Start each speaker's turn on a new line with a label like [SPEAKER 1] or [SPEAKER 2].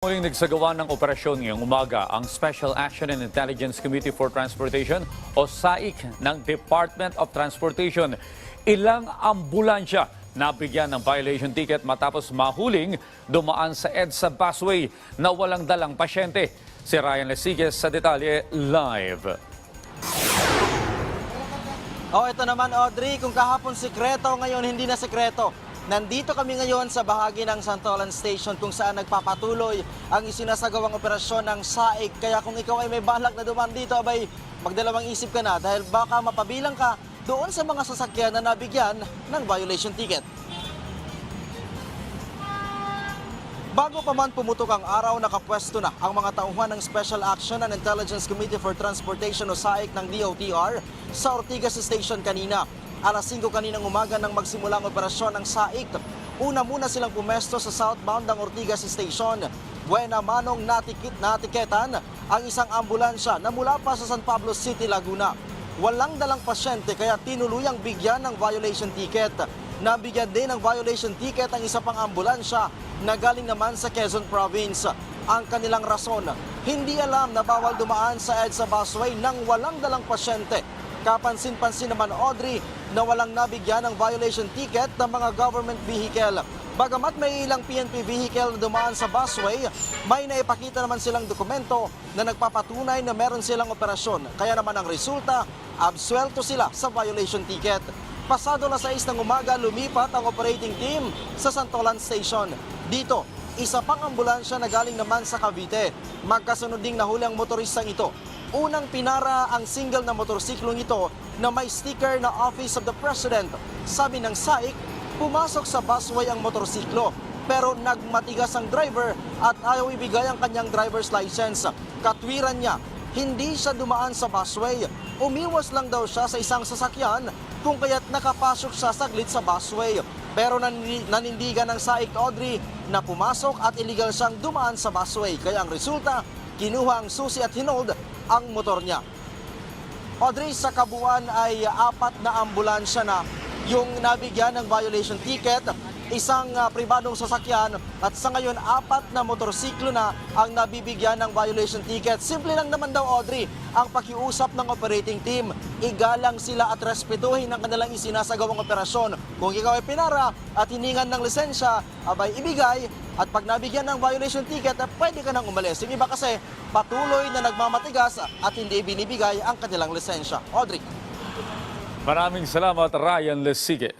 [SPEAKER 1] Muling nagsagawa ng operasyon ngayong umaga ang Special Action and Intelligence Committee for Transportation o SAIC ng Department of Transportation. Ilang ambulansya nabigyan ng violation ticket matapos mahuling dumaan sa EDSA busway na walang dalang pasyente. Si Ryan Lesiges sa detalye live.
[SPEAKER 2] Oh, ito naman Audrey, kung kahapon sikreto, ngayon hindi na sikreto. Nandito kami ngayon sa bahagi ng Santolan Station kung saan nagpapatuloy ang isinasagawang operasyon ng SAIC. Kaya kung ikaw ay may balak na dumaan dito, abay, magdalawang isip ka na dahil baka mapabilang ka doon sa mga sasakyan na nabigyan ng violation ticket. Bago pa man pumutok ang araw, nakapwesto na ang mga tauhan ng Special Action and Intelligence Committee for Transportation o SAIC ng DOTR sa Ortigas Station kanina. Alas 5 kaninang umaga nang magsimula ang operasyon ng SAIC. Una muna silang pumesto sa southbound ng Ortigas Station. Buena manong natikit natiketan ang isang ambulansya na mula pa sa San Pablo City, Laguna. Walang dalang pasyente kaya tinuluyang bigyan ng violation ticket. Nabigyan din ng violation ticket ang isa pang ambulansya na galing naman sa Quezon Province. Ang kanilang rason, hindi alam na bawal dumaan sa EDSA busway nang walang dalang pasyente. Kapansin-pansin naman Audrey na walang nabigyan ng violation ticket ng mga government vehicle. Bagamat may ilang PNP vehicle na dumaan sa busway, may naipakita naman silang dokumento na nagpapatunay na meron silang operasyon. Kaya naman ang resulta, absuelto sila sa violation ticket. Pasado na 6 ng umaga, lumipat ang operating team sa Santolan Station. Dito, isa pang ambulansya na galing naman sa Cavite. Magkasunod ding nahuli ang motoristang ito. Unang pinara ang single na motorsiklong ito na may sticker na Office of the President. Sabi ng SAIC, pumasok sa busway ang motorsiklo pero nagmatigas ang driver at ayaw ibigay ang kanyang driver's license. Katwiran niya, hindi siya dumaan sa busway. Umiwas lang daw siya sa isang sasakyan kung kaya't nakapasok siya saglit sa busway. Pero nanindigan ng Saik Audrey na pumasok at illegal siyang dumaan sa busway. Kaya ang resulta, kinuha ang susi at hinold ang motor niya. Audrey, sa kabuuan ay apat na ambulansya na yung nabigyan ng violation ticket, isang ah, pribadong sasakyan at sa ngayon apat na motorsiklo na ang nabibigyan ng violation ticket. Simple lang naman daw Audrey ang pakiusap ng operating team. Igalang sila at respetuhin ang kanilang isinasagawang operasyon. Kung ikaw ay pinara at hiningan ng lisensya, abay ibigay at pag nabigyan ng violation ticket, eh, pwede ka nang umalis. Yung iba kasi patuloy na nagmamatigas at hindi binibigay ang kanilang lisensya. Audrey.
[SPEAKER 1] Maraming salamat Ryan Lesiges.